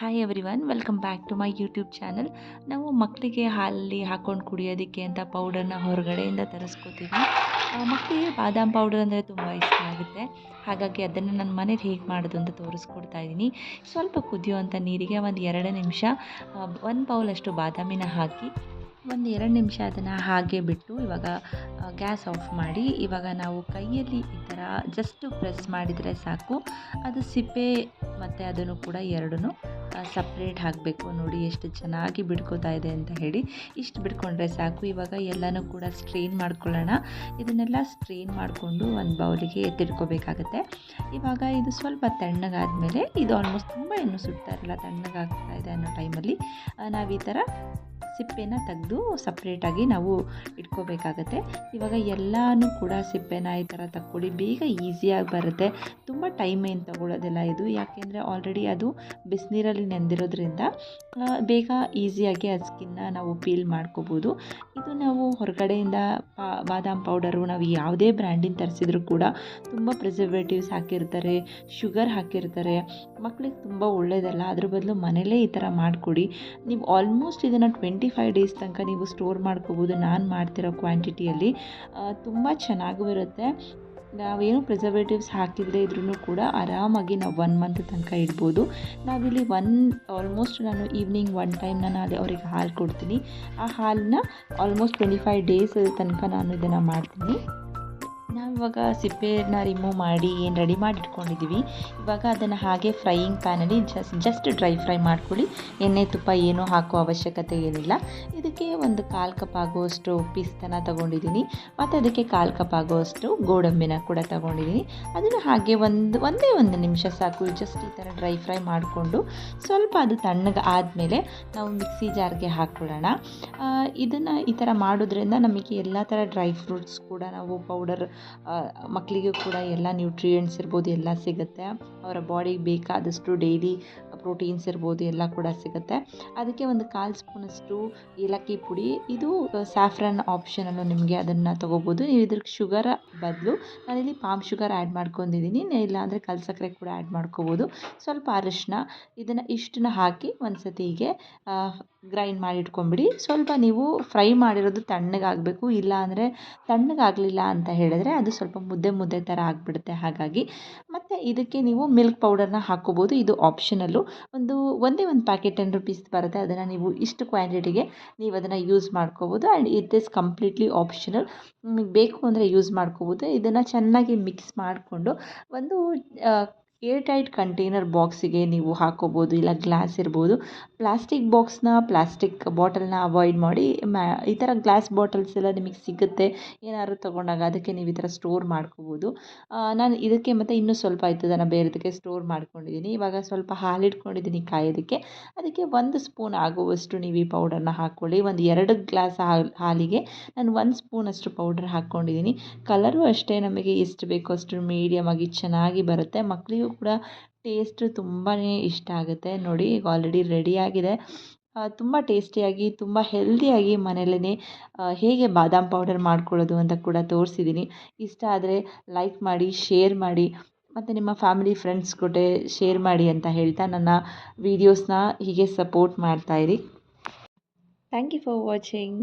Hi everyone welcome back to my YouTube channel ನಾವು ಮಕ್ಕಳಿಗೆ ಹಾಲಲ್ಲಿ ಹಾಕ್ಕೊಂಡು ಕುಡಿಯೋದಕ್ಕೆ ಅಂತ ಪೌಡರ್ನ ಹೊರಗಡೆಯಿಂದ ತರಿಸ್ಕೋತೀವಿ. ಮಕ್ಕಳಿಗೆ ಬಾದಾಮ್ ಪೌಡರ್ ಅಂದರೆ ತುಂಬ ಇಷ್ಟ ಆಗುತ್ತೆ. ಹಾಗಾಗಿ ಅದನ್ನು ನನ್ನ ಮನೇಲಿ ಹೇಗೆ ಮಾಡೋದು ಅಂತ ತೋರಿಸ್ಕೊಡ್ತಾ ಇದ್ದೀನಿ ಸ್ವಲ್ಪ ಕುದಿಯುವಂಥ ನೀರಿಗೆ ಒಂದು ಎರಡು ನಿಮಿಷ ಒಂದು ಪೌಲಷ್ಟು ಬಾದಾಮಿನ ಹಾಕಿ, ಒಂದು ಎರಡು ನಿಮಿಷ ಅದನ್ನು ಹಾಗೆ ಬಿಟ್ಟು ಇವಾಗ ಗ್ಯಾಸ್ ಆಫ್ ಮಾಡಿ, ಇವಾಗ ನಾವು ಕೈಯಲ್ಲಿ ಈ ಥರ ಜಸ್ಟ್ ಪ್ರೆಸ್ ಮಾಡಿದರೆ ಸಾಕು. ಅದು ಸಿಪ್ಪೆ ಮತ್ತು ಅದನ್ನು ಕೂಡ ಎರಡೂ ಸಪ್ರೇಟ್ ಹಾಕಬೇಕು ನೋಡಿ ಎಷ್ಟು ಚೆನ್ನಾಗಿ ಬಿಡ್ಕೋತಾ ಇದೆ ಅಂತ ಹೇಳಿ ಇಷ್ಟು ಬಿಡ್ಕೊಂಡ್ರೆ ಸಾಕು. ಇವಾಗ ಎಲ್ಲನೂ ಕೂಡ ಸ್ಟ್ರೈನ್ ಮಾಡ್ಕೊಳ್ಳೋಣ. ಇದನ್ನೆಲ್ಲ ಸ್ಟ್ರೈನ್ ಮಾಡಿಕೊಂಡು ಒಂದು ಬೌಲಿಗೆ ಎತ್ತಿಡ್ಕೋಬೇಕಾಗತ್ತೆ ಇವಾಗ ಇದು ಸ್ವಲ್ಪ ತಣ್ಣಗಾದಮೇಲೆ ಇದು ಆಲ್ಮೋಸ್ಟ್ ತುಂಬ ಏನು ಸುಡ್ತಾ ಇರಲ್ಲ, ತಣ್ಣಗಾಗ್ತಾ ಇದೆ ಅನ್ನೋ ಟೈಮಲ್ಲಿ ನಾವು ಈ ಥರ ಸಿಪ್ಪೆನ ತೆಗೆದು ಸಪ್ರೇಟಾಗಿ ನಾವು ಇಟ್ಕೋಬೇಕಾಗತ್ತೆ ಇವಾಗ ಎಲ್ಲನೂ ಕೂಡ ಸಿಪ್ಪೆನ ಈ ಥರ ತಕ್ಕೊಳ್ಳಿ ಬೇಗ ಈಸಿಯಾಗಿ ಬರುತ್ತೆ. ತುಂಬ ಟೈಮ್ ಏನು ತಗೊಳ್ಳೋದಿಲ್ಲ ಇದು. ಯಾಕೆಂದರೆ ಆಲ್ರೆಡಿ ಅದು ಬಿಸಿನೀರಲ್ಲಿ ನೆಂದಿರೋದ್ರಿಂದ ಬೇಗ ಈಸಿಯಾಗಿ ಆ ಸ್ಕಿನ್ನ ನಾವು ಪೀಲ್ ಮಾಡ್ಕೋಬೋದು. ಇದು ನಾವು ಹೊರಗಡೆಯಿಂದ ಬಾದಾಮ್ ಪೌಡರು ನಾವು ಯಾವುದೇ ಬ್ರ್ಯಾಂಡಿನ ತರಿಸಿದ್ರು ಕೂಡ ತುಂಬ ಪ್ರಿಸರ್ವೇಟಿವ್ಸ್ ಹಾಕಿರ್ತಾರೆ, ಶುಗರ್ ಹಾಕಿರ್ತಾರೆ. ಮಕ್ಕಳಿಗೆ ತುಂಬ ಒಳ್ಳೆಯದಲ್ಲ ಅದ್ರ ಬದಲು ಮನೇಲೇ ಈ ಥರ ಮಾಡಿಕೊಡಿ. ನೀವು ಆಲ್ಮೋಸ್ಟ್ ಇದನ್ನು ಟ್ವೆಂಟಿ ಫೈವ್ ಡೇಸ್ ತನಕ ನೀವು ಸ್ಟೋರ್ ಮಾಡ್ಕೋಬೋದು. ನಾನು ಮಾಡ್ತಿರೋ ಕ್ವಾಂಟಿಟಿಯಲ್ಲಿ ತುಂಬ ಚೆನ್ನಾಗೂ ಇರುತ್ತೆ. ನಾವೇನು ಪ್ರಿಸರ್ವೇಟಿವ್ಸ್ ಹಾಕಿದರೆ ಇದ್ರೂ ಕೂಡ ಆರಾಮಾಗಿ ನಾವು ಒನ್ ಮಂತ್ ತನಕ ಇಡ್ಬೋದು. ನಾವಿಲ್ಲಿ ಒನ್ ಆಲ್ಮೋಸ್ಟ್ ನಾನು ಈವ್ನಿಂಗ್ ಒನ್ ಟೈಮ್ ನಾನು ಅಲ್ಲಿ ಅವ್ರಿಗೆ ಹಾಲು ಕೊಡ್ತೀನಿ. ಆ ಹಾಲನ್ನ ಆಲ್ಮೋಸ್ಟ್ ಟ್ವೆಂಟಿ ಫೈವ್ ಡೇಸ್ ತನಕ ನಾನು ಇದನ್ನು ಮಾಡ್ತೀನಿ. ನಾವಿವಾಗ ಸಿಪ್ಪೆನ ರಿಮೂವ್ ಮಾಡಿ ಏನು ರೆಡಿ ಮಾಡಿ ಇಟ್ಕೊಂಡಿದ್ದೀವಿ ಇವಾಗ ಅದನ್ನು ಹಾಗೆ ಫ್ರೈಯಿಂಗ್ ಪ್ಯಾನಲ್ಲಿ ಜಸ್ಟ್ ಜಸ್ಟ್ ಡ್ರೈ ಫ್ರೈ ಮಾಡ್ಕೊಳ್ಳಿ. ಎಣ್ಣೆ ತುಪ್ಪ ಏನೂ ಹಾಕೋ ಅವಶ್ಯಕತೆ ಏನಿಲ್ಲ. ಇದಕ್ಕೆ ಒಂದು ಕಾಲು ಕಪ್ ಆಗುವಷ್ಟು ಪಿಸ್ತನ ತೊಗೊಂಡಿದ್ದೀನಿ ಮತ್ತು ಅದಕ್ಕೆ ಕಾಲು ಕಪ್ ಆಗುವಷ್ಟು ಗೋಡಂಬಿನ ಕೂಡ ತೊಗೊಂಡಿದ್ದೀನಿ ಅದನ್ನು ಹಾಗೆ ಒಂದು, ಒಂದೇ ಒಂದು ನಿಮಿಷ ಸಾಕು. ಜಸ್ಟ್ ಈ ಥರ ಡ್ರೈ ಫ್ರೈ ಮಾಡಿಕೊಂಡು ಸ್ವಲ್ಪ ಅದು ತಣ್ಣಗೆ ಆದಮೇಲೆ ನಾವು ಮಿಕ್ಸಿ ಜಾರ್ಗೆ ಹಾಕ್ಕೊಳ್ಳೋಣ. ಇದನ್ನು ಈ ಥರ ಮಾಡೋದ್ರಿಂದ ನಮಗೆ ಎಲ್ಲ ಥರ ಡ್ರೈ ಫ್ರೂಟ್ಸ್ ಕೂಡ ನಾವು ಪೌಡರ್ ಮಕ್ಕಳಿಗೂ ಕೂಡ ಎಲ್ಲ ನ್ಯೂಟ್ರಿಯೆಂಟ್ಸ್ ಇರ್ಬೋದು, ಎಲ್ಲ ಸಿಗುತ್ತೆ. ಅವರ ಬಾಡಿಗೆ ಬೇಕಾದಷ್ಟು ಡೈಲಿ ಪ್ರೋಟೀನ್ಸ್ ಇರ್ಬೋದು, ಎಲ್ಲ ಕೂಡ ಸಿಗುತ್ತೆ. ಅದಕ್ಕೆ ಒಂದು ಕಾಲು ಸ್ಪೂನಷ್ಟು ಏಲಕ್ಕಿ ಪುಡಿ, ಇದು ಸ್ಯಾಫ್ರನ್ ಆಪ್ಷನಲ್ಲು ನಿಮಗೆ ಅದನ್ನು ತೊಗೋಬೋದು. ನೀವು ಇದಕ್ಕೆ ಶುಗರ್ ಬದಲು ನಾನಿಲ್ಲಿ ಪಾಮ್ ಶುಗರ್ ಆ್ಯಡ್ ಮಾಡ್ಕೊಂಡಿದ್ದೀನಿ ಇಲ್ಲಾಂದರೆ ಕಲ್ ಸಕ್ಕರೆ ಕೂಡ ಆ್ಯಡ್ ಮಾಡ್ಕೋಬೋದು. ಸ್ವಲ್ಪ ಅರಿಶಿನ ಇದನ್ನು ಇಷ್ಟನ್ನ ಹಾಕಿ ಒಂದು ಸತಿಗೆ ಗ್ರೈಂಡ್ ಮಾಡಿ ಇಟ್ಕೊಂಬಿಡಿ. ಸ್ವಲ್ಪ ನೀವು ಫ್ರೈ ಮಾಡಿರೋದು ತಣ್ಣಗಾಗಬೇಕು ಇಲ್ಲ ಅಂದರೆ ತಣ್ಣಗಾಗಲಿಲ್ಲ ಅಂತ ಹೇಳಿದ್ರೆ ಅದು ಸ್ವಲ್ಪ ಮುದ್ದೆ ಮುದ್ದೆ ಥರ ಆಗಿಬಿಡುತ್ತೆ ಹಾಗಾಗಿ. ಮತ್ತು ಇದಕ್ಕೆ ನೀವು ಮಿಲ್ಕ್ ಪೌಡರ್ನ ಹಾಕ್ಕೋಬೋದು ಇದು ಆಪ್ಷನಲ್ಲು ಒಂದು ಒಂದೇ ಒಂದು ಪ್ಯಾಕೆಟ್ ಟೆನ್ ರುಪೀಸ್ ಬರುತ್ತೆ. ಅದನ್ನು ನೀವು ಇಷ್ಟು ಕ್ವಾಂಟಿಟಿಗೆ ನೀವು ಅದನ್ನು ಯೂಸ್ ಮಾಡ್ಕೋಬೋದು. And it is completely optional ನಿಮಗೆ ಬೇಕು ಅಂದರೆ ಯೂಸ್ ಮಾಡ್ಕೋಬೋದು. ಇದನ್ನು ಚೆನ್ನಾಗಿ ಮಿಕ್ಸ್ ಮಾಡಿಕೊಂಡು ಒಂದು ಏರ್ ಟೈಟ್ ಕಂಟೈನರ್ ಬಾಕ್ಸಿಗೆ ನೀವು ಹಾಕ್ಕೋಬೋದು ಇಲ್ಲ ಗ್ಲಾಸ್ ಇರ್ಬೋದು. ಪ್ಲಾಸ್ಟಿಕ್ ಬಾಕ್ಸ್ನ ಪ್ಲಾಸ್ಟಿಕ್ ಬಾಟಲ್ನ ಅವಾಯ್ಡ್ ಮಾಡಿ, ಮ್ಯಾ, ಈ ಥರ ಗ್ಲಾಸ್ ಬಾಟಲ್ಸ್ ಎಲ್ಲ ನಿಮಗೆ ಸಿಗುತ್ತೆ. ಏನಾದ್ರು ತೊಗೊಂಡಾಗ ಅದಕ್ಕೆ ನೀವು ಈ ಥರ ಸ್ಟೋರ್ ಮಾಡ್ಕೋಬೋದು. ನಾನು ಇದಕ್ಕೆ ಮತ್ತೆ ಇನ್ನೂ ಸ್ವಲ್ಪ ಬೇರೆ ಬೇರೆದಕ್ಕೆ ಸ್ಟೋರ್ ಮಾಡ್ಕೊಂಡಿದ್ದೀನಿ. ಇವಾಗ ಸ್ವಲ್ಪ ಹಾಲಿಟ್ಕೊಂಡಿದ್ದೀನಿ ಕಾಯೋದಕ್ಕೆ. ಅದಕ್ಕೆ ಒಂದು ಸ್ಪೂನ್ ಆಗುವಷ್ಟು ನೀವು ಈ ಪೌಡರ್ನ ಹಾಕ್ಕೊಳ್ಳಿ. ಒಂದು ಎರಡು ಗ್ಲಾಸ್ ಹಾಲು, ಹಾಲಿಗೆ ನಾನು ಒಂದು ಸ್ಪೂನಷ್ಟು ಪೌಡರ್ ಹಾಕ್ಕೊಂಡಿದ್ದೀನಿ. ಕಲರು ಅಷ್ಟೇ ನಮಗೆ ಎಷ್ಟು ಬೇಕೋ, ಅಷ್ಟು ಮೀಡಿಯಮ್ ಆಗಿ ಚೆನ್ನಾಗಿ ಬರುತ್ತೆ. ಮಕ್ಕಳಿಗೂ ಕೂಡ ಟೇಸ್ಟ್ ತುಂಬಾ ಇಷ್ಟ ಆಗುತ್ತೆ. ನೋಡಿ, ಈಗ ಆಲ್ರೆಡಿ ರೆಡಿಯಾಗಿದೆ ತುಂಬ ಟೇಸ್ಟಿಯಾಗಿ, ತುಂಬ ಹೆಲ್ದಿಯಾಗಿ ಮನೆಯಲ್ಲೇ ಹೇಗೆ ಬಾದಾಮ್ ಪೌಡರ್ ಮಾಡ್ಕೊಳ್ಳೋದು ಅಂತ ಕೂಡ ತೋರಿಸಿದ್ದೀನಿ. ಇಷ್ಟ ಆದರೆ ಲೈಕ್ ಮಾಡಿ, ಶೇರ್ ಮಾಡಿ, ಮತ್ತು ನಿಮ್ಮ ಫ್ಯಾಮಿಲಿ ಫ್ರೆಂಡ್ಸ್ ಕೂಡ ಶೇರ್ ಮಾಡಿ ಅಂತ ಹೇಳ್ತಾ ನನ್ನ ವೀಡಿಯೋಸ್ನ ಹೀಗೆ ಸಪೋರ್ಟ್ ಮಾಡ್ತಾಯಿರಿ ಥ್ಯಾಂಕ್ ಯು ಫಾರ್ ವಾಚಿಂಗ್.